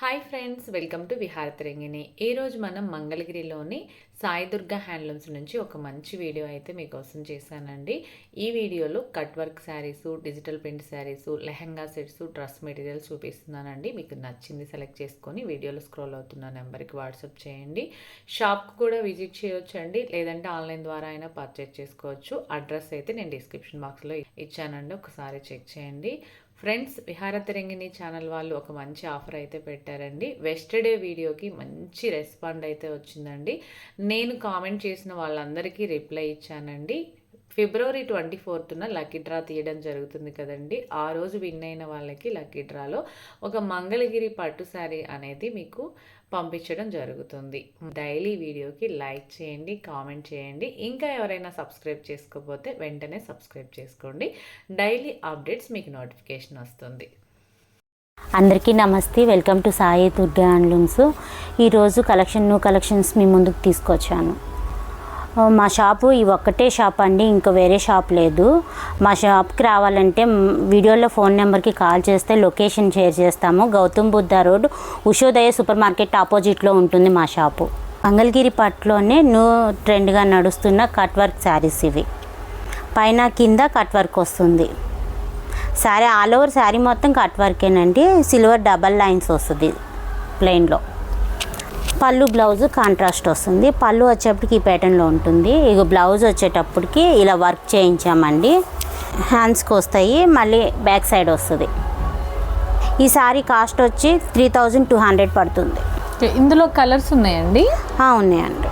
Hi friends welcome to Viharatarangini ఈరోజు మనం మంగళగిరిలోని సాయిదుర్గ హ్యాండ్లూమ్స్ నుంచి ఒక మంచి వీడియో అయితే మీకోసం చేశానండి. ఈ వీడియోలో cut work saris digital print saris lehenga sets dress materials చూపిస్తున్నానండి. మీకు నచ్చింది సెలెక్ట్ చేసుకొని వీడియోలో స్క్రోల్ అవుతున్న నెంబర్కి వాట్సాప్ చేయండి. షాప్కి కూడా విజిట్ చేయొచ్చండి. లేదంటే ఆన్లైన్ ద్వారా అయినా పర్చేస్ చేసుకోవచ్చు. అడ్రస్ అయితే నేను డిస్క్రిప్షన్ బాక్స్లో ఇచ్చానండి. ఒకసారి చెక్ చేయండి. ఫ్రెండ్స్ విహారతిరంగిణి ఛానల్ వాళ్ళు ఒక మంచి ఆఫర్ అయితే పెట్టారండి. వెస్టర్డే వీడియోకి మంచి రెస్పాండ్ అయితే వచ్చిందండి. నేను కామెంట్ చేసిన వాళ్ళందరికీ రిప్లై ఇచ్చానండి. ఫిబ్రవరి ట్వంటీ ఫోర్త్న లక్కీ డ్రా తీయడం జరుగుతుంది కదండి. ఆ రోజు విన్ అయిన వాళ్ళకి లక్కీ డ్రాలో ఒక మంగళగిరి పట్టు శారీ అనేది మీకు పంపించడం జరుగుతుంది. డైలీ వీడియోకి లైక్ చేయండి కామెంట్ చేయండి. ఇంకా ఎవరైనా సబ్స్క్రైబ్ చేసుకోకపోతే వెంటనే సబ్స్క్రైబ్ చేసుకోండి. డైలీ అప్డేట్స్ మీకు నోటిఫికేషన్ వస్తుంది. అందరికీ నమస్తే. Welcome to Sai Durga looms ఈరోజు కలెక్షన్ న్యూ కలెక్షన్స్ మీ ముందుకు తీసుకొచ్చాను. మా షాపు ఈ ఒక్కటే షాప్ అండి ఇంకా వేరే షాప్ లేదు. మా షాప్కి రావాలంటే వీడియోలో ఫోన్ నెంబర్కి కాల్ చేస్తే లొకేషన్ షేర్ చేస్తాము. Gautam Buddha road Ushodaya super market ఆపోజిట్లో ఉంటుంది మా షాపు. మంగళగిరి పట్లోనే న్యూ ట్రెండ్గా నడుస్తున్న కట్ వర్క్ శారీస్ ఇవి. పైన కింద కట్ వర్క్ వస్తుంది. శారీ ఆల్ ఓవర్ శారీ మొత్తం కట్ వర్కేనండి. సిల్వర్ డబల్ లైన్స్ వస్తుంది ప్లెయిన్లో. పళ్ళు బ్లౌజ్ కాంట్రాస్ట్ వస్తుంది. పళ్ళు వచ్చేప్పటికి ఈ ప్యాటర్న్లో ఉంటుంది. ఇక బ్లౌజ్ వచ్చేటప్పటికి ఇలా వర్క్ చేయించామండి. హ్యాండ్స్కి వస్తాయి. మళ్ళీ బ్యాక్ సైడ్ వస్తుంది. ఈ సారీ కాస్ట్ వచ్చి త్రీ థౌజండ్ టూ హండ్రెడ్ పడుతుంది. ఇందులో కలర్స్ ఉన్నాయండి? ఉన్నాయండి.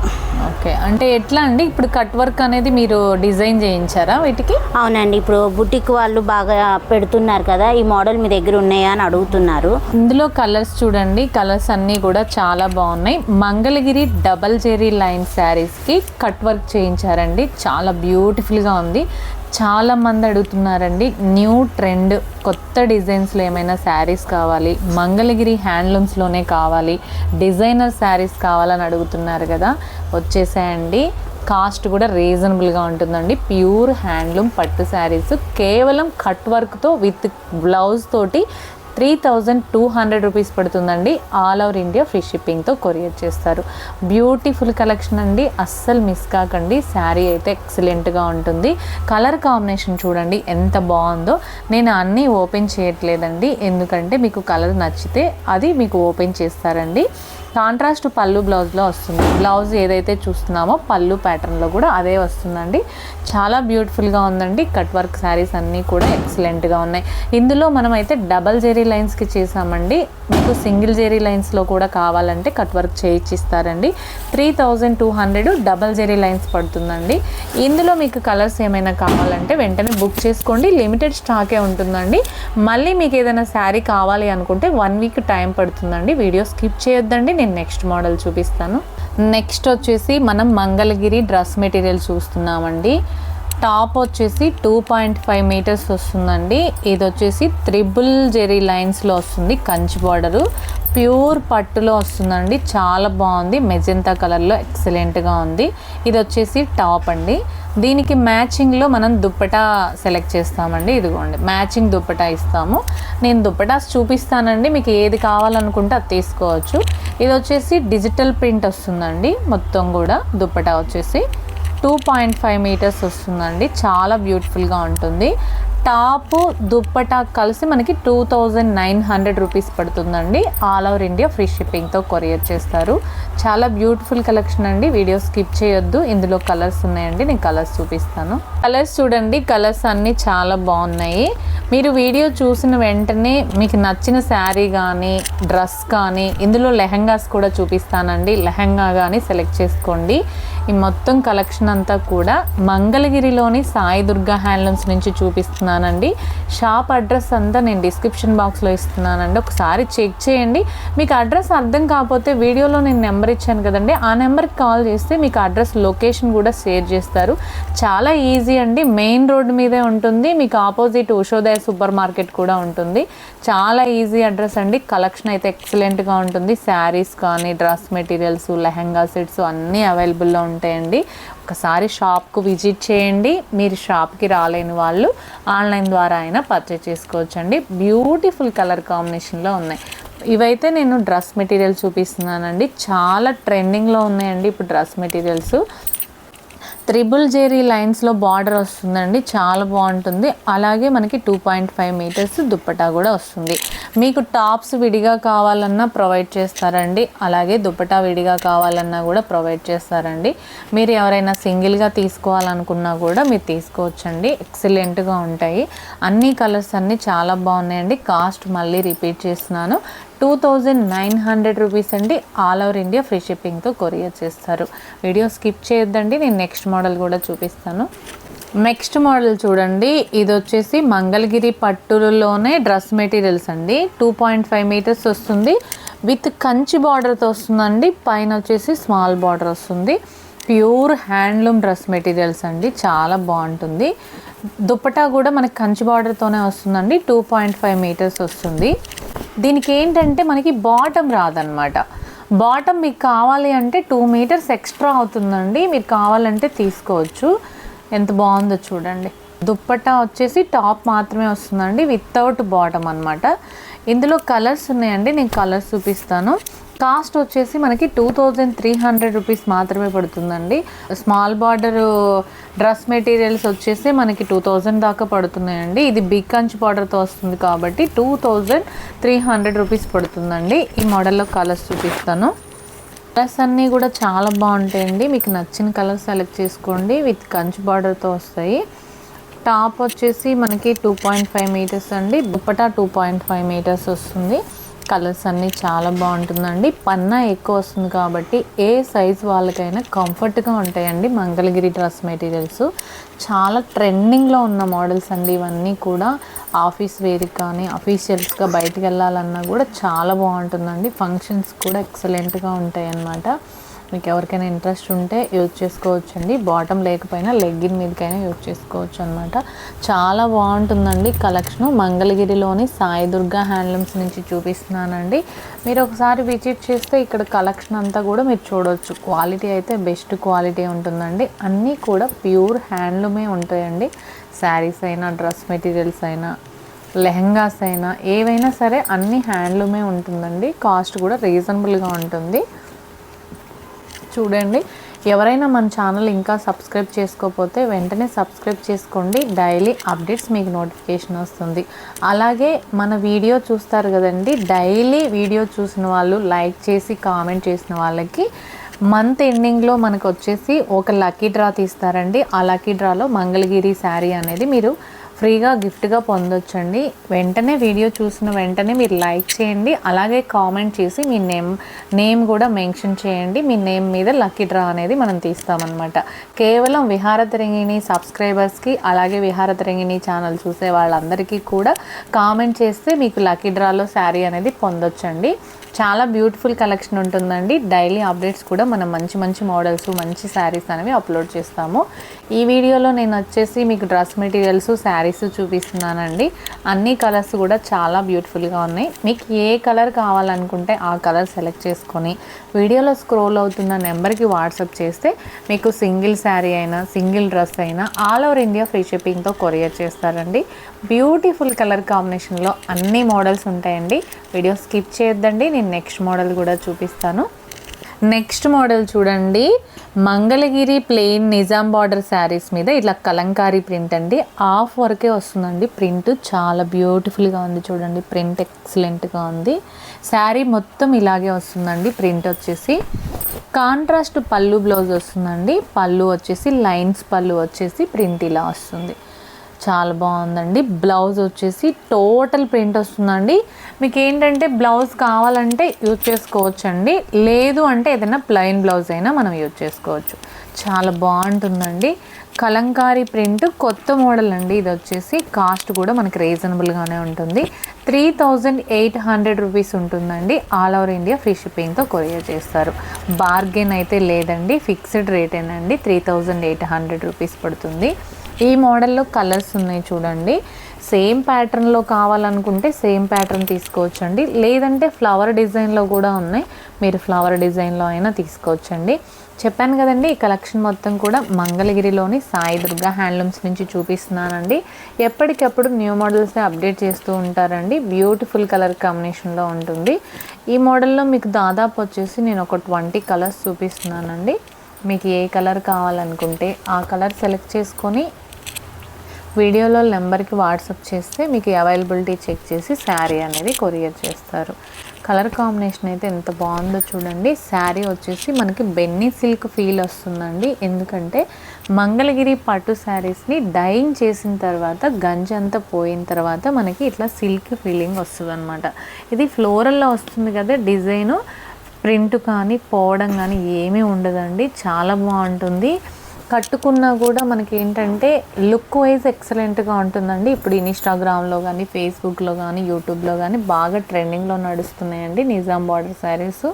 ఓకే. అంటే ఎట్లా అండి? ఇప్పుడు కట్ వర్క్ అనేది మీరు డిజైన్ చేయించారా వీటికి? అవునండి. ఇప్పుడు బుటిక్ వాళ్ళు బాగా పెడుతున్నారు కదా ఈ మోడల్ మీ దగ్గర ఉన్నాయా అని అడుగుతున్నారు. ఇందులో కలర్స్ చూడండి. కలర్స్ అన్నీ కూడా చాలా బాగున్నాయి. మంగళగిరి డబల్ జెరీ లైన్ శారీస్కి కట్ వర్క్ చేయించారండి. చాలా బ్యూటిఫుల్గా ఉంది. చాలా మంది అడుగుతున్నారండి న్యూ ట్రెండ్ కొత్త డిజైన్స్లో ఏమైనా శారీస్ కావాలి మంగళగిరి హ్యాండ్లూమ్స్లోనే కావాలి డిజైనర్ శారీస్ కావాలని అడుగుతున్నారు కదా వచ్చేసాయండి. కాస్ట్ కూడా రీజనబుల్గా ఉంటుందండి. ప్యూర్ హ్యాండ్లూమ్ పట్టు శారీస్ కేవలం కట్ వర్క్తో విత్ బ్లౌజ్ తోటి three thousand two hundred rupees పడుతుందండి. ఆల్ ఓవర్ ఇండియా ఫ్రీ షిప్పింగ్తో కొరియర్ చేస్తారు. బ్యూటిఫుల్ కలెక్షన్ అండి. అస్సలు మిస్ కాకండి. శారీ అయితే ఎక్సలెంట్గా ఉంటుంది. కలర్ కాంబినేషన్ చూడండి ఎంత బాగుందో. నేను అన్నీ ఓపెన్ చేయట్లేదండి. ఎందుకంటే మీకు కలర్ నచ్చితే అది మీకు ఓపెన్ చేస్తారండి. కాంట్రాస్ట్ పళ్ళు బ్లౌజ్లో వస్తుంది. బ్లౌజ్ ఏదైతే చూస్తున్నామో పళ్ళు ప్యాటర్న్లో కూడా అదే వస్తుందండి. చాలా బ్యూటిఫుల్గా ఉందండి. కట్ వర్క్ శారీస్ అన్నీ కూడా ఎక్సలెంట్గా ఉన్నాయి. ఇందులో మనమైతే డబల్ జెరీ లైన్స్కి చేసామండి. మీకు సింగిల్ జెరీ లైన్స్లో కూడా కావాలంటే cut work చేయించిస్తారండి three thousand two hundred double zari lines పడుతుందండి. ఇందులో మీకు కలర్స్ ఏమైనా కావాలంటే వెంటనే బుక్ చేసుకోండి. లిమిటెడ్ స్టాకే ఉంటుందండి. మళ్ళీ మీకు ఏదైనా శారీ కావాలి అనుకుంటే వన్ వీక్ టైం పడుతుందండి. వీడియో స్కిప్ చేయొద్దండి. నేను నెక్స్ట్ మోడల్ చూపిస్తాను. నెక్స్ట్ వచ్చేసి మనం మంగళగిరి డ్రెస్ మెటీరియల్ చూస్తున్నామండి. టాప్ వచ్చేసి టూ పాయింట్ ఫైవ్ మీటర్స్ వస్తుందండి. ఇది వచ్చేసి త్రిబుల్ జెరీ లైన్స్లో వస్తుంది కంచి బార్డరు. ప్యూర్ పట్టులో వస్తుందండి. చాలా బాగుంది. మెజెంతా కలర్లో ఎక్సలెంట్గా ఉంది. ఇది వచ్చేసి టాప్ అండి. దీనికి మ్యాచింగ్లో మనం దుప్పటా సెలెక్ట్ చేస్తామండి. ఇదిగోండి మ్యాచింగ్ దుప్పటా ఇస్తాము. నేను దుప్పటాస్ చూపిస్తానండి. మీకు ఏది కావాలనుకుంటే అది తీసుకోవచ్చు. ఇది వచ్చేసి డిజిటల్ ప్రింట్ వస్తుందండి. మొత్తం కూడా దుప్పటా వచ్చేసి. టూ పాయింట్ ఫైవ్ మీటర్స్ వస్తుందండి. చాలా బ్యూటిఫుల్గా ఉంటుంది. టాపు దుప్పటా కలిసి మనకి two thousand nine hundred rupees పడుతుందండి. ఆల్ ఓవర్ ఇండియా ఫ్రీ షిప్పింగ్తో కొరియర్ చేస్తారు. చాలా బ్యూటిఫుల్ కలెక్షన్ అండి. వీడియో స్కిప్ చేయొద్దు. ఇందులో కలర్స్ ఉన్నాయండి. నేను కలర్స్ చూపిస్తాను. కలర్స్ చూడండి. కలర్స్ అన్నీ చాలా బాగున్నాయి. మీరు వీడియో చూసిన వెంటనే మీకు నచ్చిన శారీ కానీ డ్రెస్ కానీ ఇందులో లెహంగాస్ కూడా చూపిస్తానండి. లెహంగా కానీ సెలెక్ట్ చేసుకోండి. ఈ మొత్తం కలెక్షన్ అంతా కూడా మంగళగిరిలోని సాయి దుర్గా హ్యాండ్లూమ్స్ నుంచి చూపిస్తున్నానండి షాప్ అడ్రస్ అంతా నేను డిస్క్రిప్షన్ బాక్స్లో ఇస్తున్నానండి. ఒకసారి చెక్ చేయండి. మీకు అడ్రస్ అర్థం కాకపోతే వీడియోలో నేను నెంబర్ ఇచ్చాను కదండి. ఆ నెంబర్కి కాల్ చేస్తే మీకు అడ్రస్ లొకేషన్ కూడా షేర్ చేస్తారు. చాలా ఈజీ అండి. మెయిన్ రోడ్ మీదే ఉంటుంది. మీకు ఆపోజిట్ ఉషోదయ సూపర్ మార్కెట్ కూడా ఉంటుంది. చాలా ఈజీ అడ్రస్ అండి. కలెక్షన్ అయితే ఎక్సలెంట్గా ఉంటుంది. శారీస్ కానీ డ్రెస్ మెటీరియల్స్ లెహంగా సెట్స్ అన్నీ అవైలబుల్లో ఉంటాయండి. ఒకసారి షాప్కు విజిట్ చేయండి. మీరు షాప్కి రాలేని వాళ్ళు ఆన్లైన్ ద్వారా అయినా పర్చేస్ చేసుకోవచ్చండి. బ్యూటిఫుల్ కలర్ కాంబినేషన్లో ఉన్నాయి. ఇవైతే నేను డ్రెస్ మెటీరియల్ చూపిస్తున్నానండి. చాలా ట్రెండింగ్లో ఉన్నాయండి ఇప్పుడు డ్రెస్ మెటీరియల్స్. త్రిబుల్ జేరీ లైన్స్లో బార్డర్ వస్తుందండి. చాలా బాగుంటుంది. అలాగే మనకి two point five metres dupatta కూడా వస్తుంది. మీకు టాప్స్ విడిగా కావాలన్నా ప్రొవైడ్ చేస్తారండి. అలాగే దుప్పటా విడిగా కావాలన్నా కూడా ప్రొవైడ్ చేస్తారండి. మీరు ఎవరైనా సింగిల్గా తీసుకోవాలనుకున్నా కూడా మీరు తీసుకోవచ్చండి. ఎక్సలెంట్గా ఉంటాయి. అన్ని కలర్స్ అన్నీ చాలా బాగున్నాయండి. కాస్ట్ మళ్ళీ రిపీట్ చేస్తున్నాను. Two thousand nine hundred rupees అండి ఆల్ ఓవర్ ఇండియా ఫ్రీ షిప్పింగ్తో కొరియర్ చేస్తారు. వీడియో స్కిప్ చేయొద్దండి నేను నెక్స్ట్ మోడల్ కూడా చూపిస్తాను. నెక్స్ట్ మోడల్ చూడండి ఇది వచ్చేసి మంగళగిరి పట్టులోనే డ్రెస్ మెటీరియల్స్ అండి. టూ పాయింట్ ఫైవ్ మీటర్స్ వస్తుంది. విత్ కంచి బార్డర్తో వస్తుందండి పైన వచ్చేసి స్మాల్ బార్డర్ వస్తుంది. ప్యూర్ హ్యాండ్లూమ్ డ్రెస్ మెటీరియల్స్ అండి చాలా బాగుంటుంది. దుప్పటా కూడా మనకి కంచి బార్డర్తోనే వస్తుందండి టూ పాయింట్ ఫైవ్ మీటర్స్ వస్తుంది. దీనికి ఏంటంటే మనకి బాటమ్ రాదనమాట బాటమ్ మీకు కావాలి అంటే టూ మీటర్స్ ఎక్స్ట్రా అవుతుందండి. మీరు కావాలంటే తీసుకోవచ్చు. ఎంత బాగుందో చూడండి. దుప్పట్టా వచ్చేసి టాప్ మాత్రమే వస్తుందండి. వితౌట్ బాటమ్ అనమాట ఇందులో కలర్స్ ఉన్నాయండి నేను కలర్స్ చూపిస్తాను. కాస్ట్ వచ్చేసి మనకి two thousand three hundred rupees మాత్రమే పడుతుందండి. స్మాల్ బార్డర్ డ్రెస్ మెటీరియల్స్ వచ్చేసి మనకి టూ థౌజండ్ దాకా పడుతున్నాయండి. ఇది బిగ్ కంచ్ బార్డర్తో వస్తుంది కాబట్టి two thousand three hundred rupees పడుతుందండి. ఈ మోడల్లో కలర్స్ చూపిస్తాను. కలర్స్ అన్నీ కూడా చాలా బాగుంటాయండి. మీకు నచ్చిన కలర్ సెలెక్ట్ చేసుకోండి. విత్ కంచ్ బార్డర్తో వస్తాయి. టాప్ వచ్చేసి మనకి టూ పాయింట్ ఫైవ్ మీటర్స్ అండి. Dupatta two point five metres వస్తుంది. కలర్స్ అన్నీ చాలా బాగుంటుందండి. పన్నా ఎక్కువ వస్తుంది కాబట్టి ఏ సైజ్ వాళ్ళకైనా కంఫర్ట్గా ఉంటాయండి మంగళగిరి డ్రెస్ మెటీరియల్స్ చాలా ట్రెండింగ్లో ఉన్న మోడల్స్ అండి ఇవన్నీ కూడా. ఆఫీస్ వేర్కి కానీ అఫీషియల్స్గా బయటికి వెళ్ళాలన్నా కూడా చాలా బాగుంటుందండి. ఫంక్షన్స్ కూడా ఎక్సలెంట్గా ఉంటాయి అన్నమాట మీకు ఎవరికైనా ఇంట్రెస్ట్ ఉంటే యూజ్ చేసుకోవచ్చండి. బాటమ్ లేకపోయినా లెగ్గిన్ మీదకైనా యూజ్ చేసుకోవచ్చు అనమాట చాలా బాగుంటుందండి కలెక్షన్. మంగళగిరిలోని సాయి దుర్గా హ్యాండ్లూమ్స్ నుంచి చూపిస్తున్నానండి. మీరు ఒకసారి విజిట్ చేస్తే ఇక్కడ కలెక్షన్ అంతా కూడా మీరు చూడవచ్చు క్వాలిటీ అయితే బెస్ట్ క్వాలిటీ ఉంటుందండి. అన్నీ కూడా ప్యూర్ హ్యాండ్లూమే ఉంటాయండి. శారీస్ అయినా డ్రెస్ మెటీరియల్స్ అయినా లెహంగాస్ అయినా ఏవైనా సరే అన్ని హ్యాండ్లూమే ఉంటుందండి. కాస్ట్ కూడా రీజనబుల్గా ఉంటుంది. చూడండి. ఎవరైనా మన ఛానల్ ఇంకా సబ్స్క్రైబ్ చేసుకోకపోతే వెంటనే సబ్స్క్రైబ్ చేసుకోండి. డైలీ అప్డేట్స్ మీకు నోటిఫికేషన్ వస్తుంది. అలాగే మన వీడియో చూస్తారు కదండి. డైలీ వీడియో చూసిన వాళ్ళు లైక్ చేసి కామెంట్ చేసిన వాళ్ళకి మంత్ ఎండింగ్లో మనకు వచ్చేసి ఒక లక్కీ డ్రా తీస్తారండి. ఆ లక్కీ డ్రాలో మంగళగిరి శారీ అనేది మీరు ఫ్రీగా గిఫ్ట్గా పొందొచ్చండి. వెంటనే వీడియో చూసిన వెంటనే మీరు లైక్ చేయండి. అలాగే కామెంట్ చేసి మీ నేమ్ నేమ్ కూడా మెన్షన్ చేయండి. మీ నేమ్ మీద లక్కీ డ్రా అనేది మనం తీస్తామన్నమాట. కేవలం విహారతరంగిణి సబ్స్క్రైబర్స్కి అలాగే విహారతరంగిణి ఛానల్ చూసే వాళ్ళందరికీ కూడా కామెంట్ చేస్తే మీకు లక్కీ డ్రాలో శారీ అనేది పొందొచ్చండి. చాలా బ్యూటిఫుల్ కలెక్షన్ ఉంటుందండి. డైలీ అప్డేట్స్ కూడా మనం మంచి మంచి మోడల్స్ మంచి శారీస్ అనేవి అప్లోడ్ చేస్తాము. ఈ వీడియోలో నేను వచ్చేసి మీకు డ్రెస్ మెటీరియల్స్ శారీస్ చూపిస్తున్నానండి. అన్ని కలర్స్ కూడా చాలా బ్యూటిఫుల్గా ఉన్నాయి. మీకు ఏ కలర్ కావాలనుకుంటే ఆ కలర్ సెలెక్ట్ చేసుకొని వీడియోలో స్క్రోల్ అవుతున్న నెంబర్కి వాట్సాప్ చేస్తే మీకు సింగిల్ శారీ అయినా సింగిల్ డ్రెస్ అయినా ఆల్ ఓవర్ ఇండియా ఫ్రీ షిప్పింగ్తో కొరియర్ చేస్తారండి. బ్యూటిఫుల్ కలర్ కాంబినేషన్లో అన్ని మోడల్స్ ఉంటాయండి. వీడియో స్కిప్ చేయొద్దండి. నేను నెక్స్ట్ మోడల్ కూడా చూపిస్తాను. నెక్స్ట్ మోడల్ చూడండి. మంగళగిరి ప్లెయిన్ నిజాం బార్డర్ శారీస్ మీద ఇట్లా కలంకారీ ప్రింట్ అండి. హాఫ్ వరకే వస్తుందండి. ప్రింట్ చాలా బ్యూటిఫుల్గా ఉంది చూడండి. ప్రింట్ ఎక్సలెంట్గా ఉంది. శారీ మొత్తం ఇలాగే వస్తుందండి. ప్రింట్ వచ్చేసి కాంట్రాస్ట్ పళ్ళు బ్లౌజ్ వస్తుందండి. పళ్ళు వచ్చేసి లైన్స్ పళ్ళు వచ్చేసి ప్రింట్ ఇలా వస్తుంది. చాలా బాగుందండి. బ్లౌజ్ వచ్చేసి టోటల్ ప్రింట్ వస్తుందండి. మీకు ఏంటంటే బ్లౌజ్ కావాలంటే యూజ్ చేసుకోవచ్చండి. లేదు అంటే ఏదైనా ప్లెయిన్ బ్లౌజ్ అయినా మనం యూజ్ చేసుకోవచ్చు. చాలా బాగుంటుందండి. కలంకారీ ప్రింట్ కొత్త మోడల్ అండి. ఇది వచ్చేసి కాస్ట్ కూడా మనకి రీజనబుల్గానే ఉంటుంది. Three thousand eight hundred rupees ఉంటుందండి. ఆల్ ఓవర్ ఇండియా ఫ్రీ షిప్పింగ్తో కొరియర్ చేస్తారు. బార్గెన్ అయితే లేదండి. Fixed రేటేనండి. Three thousand eight hundred rupees పడుతుంది. ఈ మోడల్లో కలర్స్ ఉన్నాయి చూడండి. సేమ్ ప్యాటర్న్లో కావాలనుకుంటే సేమ్ ప్యాటర్న్ తీసుకోవచ్చండి. లేదంటే ఫ్లవర్ డిజైన్లో కూడా ఉన్నాయి. మీరు ఫ్లవర్ డిజైన్లో అయినా తీసుకోవచ్చండి. చెప్పాను కదండి ఈ కలెక్షన్ మొత్తం కూడా మంగళగిరిలోని సాయి దుర్గా హ్యాండ్లూమ్స్ నుంచి చూపిస్తున్నానండి. ఎప్పటికప్పుడు న్యూ మోడల్స్ అప్డేట్ చేస్తూ ఉంటారండి. బ్యూటిఫుల్ కలర్ కాంబినేషన్లో ఉంటుంది. ఈ మోడల్లో మీకు దాదాపు వచ్చేసి నేను ఒక ట్వంటీ కలర్స్ చూపిస్తున్నానండి. మీకు ఏ కలర్ కావాలనుకుంటే ఆ కలర్ సెలెక్ట్ చేసుకొని వీడియోలో నెంబర్కి వాట్సాప్ చేస్తే మీకు అవైలబిలిటీ చెక్ చేసి శారీ అనేది కొరియర్ చేస్తారు. కలర్ కాంబినేషన్ అయితే ఎంత బాగుందో చూడండి. శారీ వచ్చేసి మనకి బెన్నీ సిల్క్ ఫీల్ వస్తుందండి. ఎందుకంటే మంగళగిరి పట్టు శారీస్ని డైయింగ్ చేసిన తర్వాత గంజి అంతా పోయిన తర్వాత మనకి ఇట్లా సిల్క్ ఫీలింగ్ వస్తుంది అనమాట ఇది ఫ్లోరల్లో వస్తుంది కదా డిజైను ప్రింట్ కానీ పోవడం కానీ ఏమీ ఉండదండి. చాలా బాగుంటుంది. కట్టుకున్నా కూడా మనకి ఏంటంటే లుక్ వైజ్ ఎక్సలెంట్గా ఉంటుందండి. ఇప్పుడు ఇన్స్టాగ్రామ్లో కానీ ఫేస్బుక్లో కానీ యూట్యూబ్లో కానీ బాగా ట్రెండింగ్లో నడుస్తున్నాయండి నిజాం బార్డర్ శారీస్.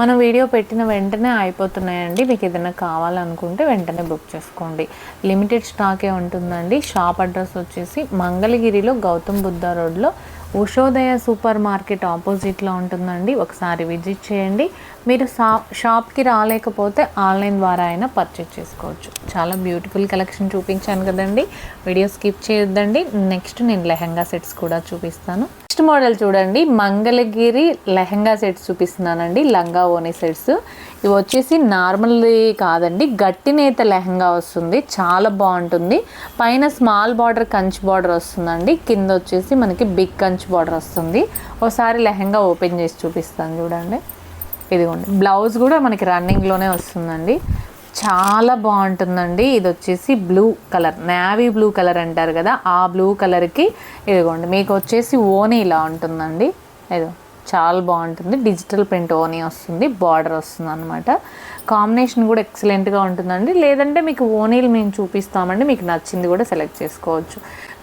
మనం వీడియో పెట్టిన వెంటనే అయిపోతున్నాయండి. మీకు ఏదైనా కావాలనుకుంటే వెంటనే బుక్ చేసుకోండి. లిమిటెడ్ స్టాకే ఉంటుందండి. షాప్ అడ్రస్ వచ్చేసి మంగళగిరిలో గౌతమ్ బుద్ధ రోడ్లో ఉషోదయ సూపర్ మార్కెట్ ఆపోజిట్లో ఉంటుందండి. ఒకసారి విజిట్ చేయండి. మీరు షా షాప్కి రాలేకపోతే ఆన్లైన్ ద్వారా అయినా పర్చేజ్ చేసుకోవచ్చు. చాలా బ్యూటిఫుల్ కలెక్షన్ చూపించాను కదండి. వీడియో స్కిప్ చేయొద్దండి. నెక్స్ట్ నేను లెహంగా సెట్స్ కూడా చూపిస్తాను. నెక్స్ట్ మోడల్ చూడండి. మంగళగిరి లెహంగా సెట్స్ చూపిస్తున్నానండి. లంగా ఓని సెట్స్ ఇవి వచ్చేసి నార్మల్ కాదండి. గట్టి నేత లెహంగా వస్తుంది. చాలా బాగుంటుంది. పైన స్మాల్ బార్డర్ కంచి బార్డర్ వస్తుందండి. కింద వచ్చేసి మనకి బిగ్ కంచి బార్డర్ వస్తుంది. ఒకసారి లెహంగా ఓపెన్ చేసి చూపిస్తాను చూడండి. ఇదిగోండి. బ్లౌజ్ కూడా మనకి రన్నింగ్లోనే వస్తుందండి. చాలా బాగుంటుందండి. ఇది వచ్చేసి blue colour navy blue colour అంటారు కదా ఆ బ్లూ కలర్కి ఇదిగోండి. మీకు వచ్చేసి ఓనీ ఇలా ఉంటుందండి. ఇదో చాలా బాగుంటుంది. డిజిటల్ ప్రింట్ ఓనీ వస్తుంది బార్డర్ వస్తుంది అనమాట కాంబినేషన్ కూడా ఎక్సలెంట్గా ఉంటుందండి. లేదంటే మీకు ఓనీలు మేము చూపిస్తామండి. మీకు నచ్చింది కూడా సెలెక్ట్ చేసుకోవచ్చు.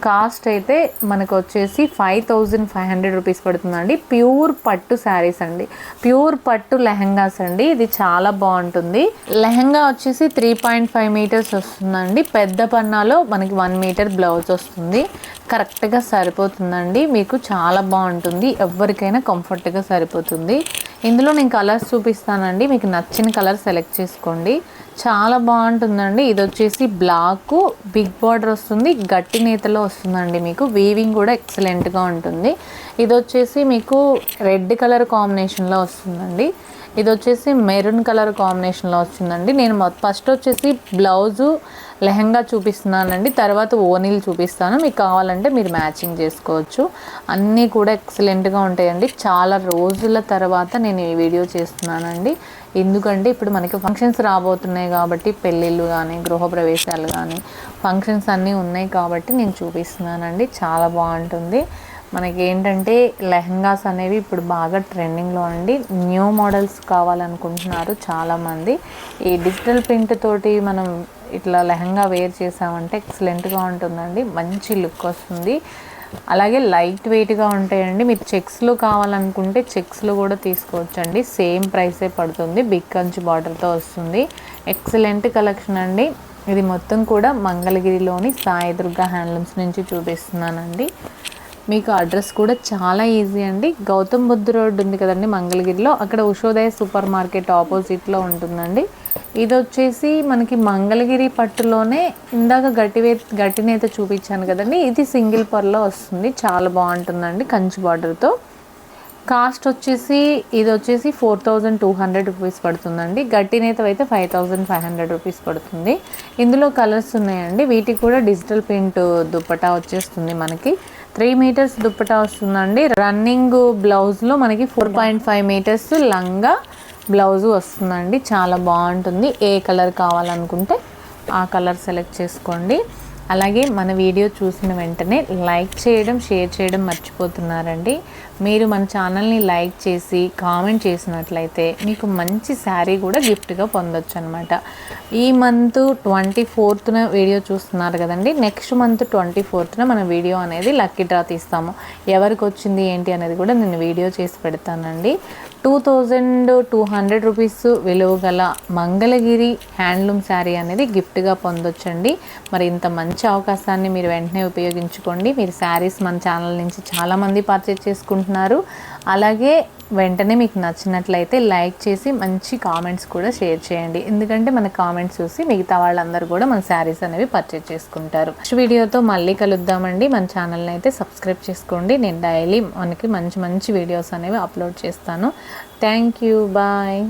కాస్ట్ అయితే మనకు వచ్చేసి five thousand five hundred rupees పడుతుందండి. ప్యూర్ పట్టు శారీస్ అండి. ప్యూర్ పట్టు లెహంగాస్ అండి. ఇది చాలా బాగుంటుంది. లెహంగా వచ్చేసి త్రీ పాయింట్ ఫైవ్ మీటర్స్ వస్తుందండి. పెద్ద పన్నాలో మనకి వన్ మీటర్ బ్లౌజ్ వస్తుంది. కరెక్ట్గా సరిపోతుందండి. మీకు చాలా బాగుంటుంది. ఎవరికైనా కంఫర్ట్గా సరిపోతుంది. ఇందులో నేను కలర్స్ చూపిస్తానండి. మీకు నచ్చిన కలర్ సెలెక్ట్ చేసుకోండి. చాలా బాగుంటుందండి. ఇది వచ్చేసి బ్లాక్ బిగ్ బార్డర్ వస్తుంది గట్టి నేతలో వస్తుందండి మీకు. వీవింగ్ కూడా ఎక్సలెంట్గా ఉంటుంది. ఇది వచ్చేసి మీకు రెడ్ కలర్ కాంబినేషన్లో వస్తుందండి. ఇది వచ్చేసి మెరూన్ కలర్ కాంబినేషన్లో వచ్చిందండి. నేను ఫస్ట్ వచ్చేసి బ్లౌజు లెహంగా చూపిస్తున్నానండి. తర్వాత ఓనీలు చూపిస్తాను. మీకు కావాలంటే మీరు మ్యాచింగ్ చేసుకోవచ్చు. అన్నీ కూడా ఎక్సలెంట్గా ఉంటాయండి. చాలా రోజుల తర్వాత నేను ఈ వీడియో చేస్తున్నానండి. ఎందుకంటే ఇప్పుడు మనకి ఫంక్షన్స్ రాబోతున్నాయి కాబట్టి పెళ్ళిళ్ళు కానీ గృహప్రవేశాలు కానీ ఫంక్షన్స్ అన్నీ ఉన్నాయి కాబట్టి నేను చూపిస్తున్నానండి. చాలా బాగుంటుంది. మనకి ఏంటంటే లెహంగాస్ అనేవి ఇప్పుడు బాగా ట్రెండింగ్లో అండి. న్యూ మోడల్స్ కావాలనుకుంటున్నారు చాలామంది. ఈ డిజిటల్ ప్రింట్ తోటి మనం ఇట్లా లెహంగా వేర్ చేసామంటే ఎక్సలెంట్గా ఉంటుందండి. మంచి లుక్ వస్తుంది. అలాగే లైట్ వెయిట్గా ఉంటాయండి. మీరు చెక్స్లో కావాలనుకుంటే చెక్స్లో కూడా తీసుకోవచ్చండి. సేమ్ ప్రైసే పడుతుంది. బిగ్ కంచు బార్డర్తో వస్తుంది. ఎక్సలెంట్ కలెక్షన్ అండి. ఇది మొత్తం కూడా మంగళగిరిలోని సాయి దుర్గా హ్యాండ్లూమ్స్ నుంచి చూపిస్తున్నానండి. మీకు అడ్రస్ కూడా చాలా ఈజీ అండి. గౌతమ్ బుద్ధ రోడ్ ఉంది కదండి మంగళగిరిలో. అక్కడ ఉషోదయ సూపర్ మార్కెట్ ఆపోజిట్లో ఉంటుందండి. ఇది వచ్చేసి మనకి మంగళగిరి పట్టులోనే ఇందాక గట్టివే గట్టినేత చూపించాను కదండి. ఇది సింగిల్ పర్లో వస్తుంది. చాలా బాగుంటుందండి కంచి బార్డర్తో కాస్ట్ వచ్చేసి ఇది వచ్చేసి four thousand two hundred rupees పడుతుందండి. గట్టి నేత అయితే five thousand five hundred rupees పడుతుంది. ఇందులో కలర్స్ ఉన్నాయండి. వీటికి కూడా డిజిటల్ ప్రింట్ దుప్పటా వచ్చేస్తుంది మనకి. త్రీ మీటర్స్ దుప్పటా వస్తుందండి. రన్నింగ్ బ్లౌజ్లో మనకి ఫోర్ పాయింట్ ఫైవ్ మీటర్స్ లంగా బ్లౌజ్ వస్తుందండి. చాలా బాగుంటుంది. ఏ కలర్ కావాలనుకుంటే ఆ కలర్ సెలెక్ట్ చేసుకోండి. అలాగే మన వీడియో చూసిన వెంటనే లైక్ చేయడం షేర్ చేయడం మర్చిపోతున్నారండి. మీరు మన ఛానల్ని లైక్ చేసి కామెంట్ చేసినట్లయితే మీకు మంచి శారీ కూడా గిఫ్ట్గా పొందొచ్చు అనమాట ఈ మంత్ ట్వంటీ ఫోర్త్న వీడియో చూస్తున్నారు కదండి. నెక్స్ట్ మంత్ ట్వంటీ ఫోర్త్న మన వీడియో అనేది లక్కీ డ్రా తీస్తాము. ఎవరికి వచ్చింది ఏంటి అనేది కూడా నేను వీడియో చేసి పెడతానండి. Two thousand two hundred rupees విలువ గల మంగళగిరి హ్యాండ్లూమ్ శారీ అనేది గిఫ్ట్గా పొందొచ్చండి. మరి ఇంత మంచి అవకాశాన్ని మీరు వెంటనే ఉపయోగించుకోండి. మీరు శారీస్ మన ఛానల్ నుంచి చాలామంది పర్చేజ్ చేసుకుంటున్నారు. అలాగే వెంటనే మీకు నచ్చినట్లయితే లైక్ చేసి మంచి కామెంట్స్ కూడా షేర్ చేయండి. ఎందుకంటే మన కామెంట్స్ చూసి మిగతా వాళ్ళందరూ కూడా మన శారీస్ అనేవి పర్చేజ్ చేసుకుంటారు. నెక్స్ట్ వీడియోతో మళ్ళీ కలుద్దామండి. మన ఛానల్ని అయితే సబ్స్క్రైబ్ చేసుకోండి. నేను డైలీ మనకి మంచి మంచి వీడియోస్ అనేవి అప్లోడ్ చేస్తాను. Thank you bye